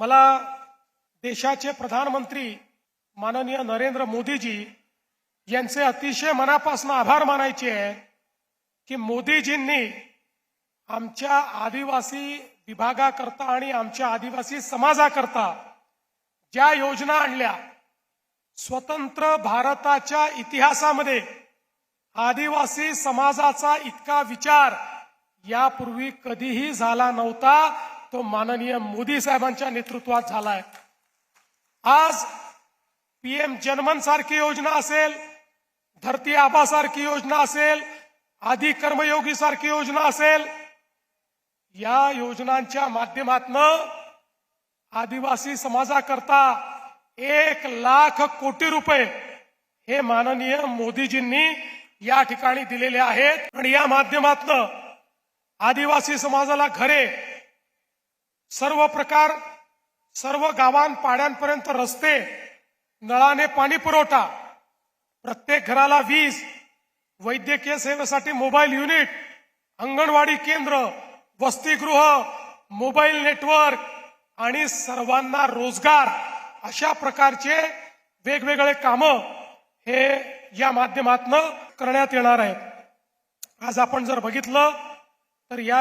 मला देशाचे प्रधानमंत्री माननीय नरेंद्र मोदीजी यांचे अतिशय मनापासून आभार मानायचे आहे की मोदीजींनी आमच्या आदिवासी विभागाकरता आणि आमच्या आदिवासी समाजाकरता ज्या योजना आणल्या स्वतंत्र भारताच्या इतिहासामध्ये आदिवासी समाजाचा इतका विचार यापूर्वी कधीही झाला नव्हता. तो माननीय मोदी साहेबांच्या नेतृत्वात झालाय. आज पीएम जनमन सारखी योजना असेल धरती आबा सारखी योजना असेल आदी कर्मयोगी सारखी योजना असेल या योजनांच्या माध्यमातनं आदिवासी समाजाकरता एक लाख कोटी रुपये हे माननीय मोदीजींनी या ठिकाणी दिलेले आहेत. आणि या माध्यमातनं आदिवासी समाजाला घरे सर्व प्रकार सर्व गावांपाड्यांपर्यंत रस्ते नळाने पाणी पुरवठा प्रत्येक घराला वीज वैद्यकीय सेवेसाठी मोबाईल युनिट अंगणवाडी केंद्र वसतिगृह मोबाईल नेटवर्क आणि सर्वांना रोजगार अशा प्रकारचे वेगवेगळे कामं हे या माध्यमातनं करण्यात येणार आहेत. आज आपण जर बघितलं तर या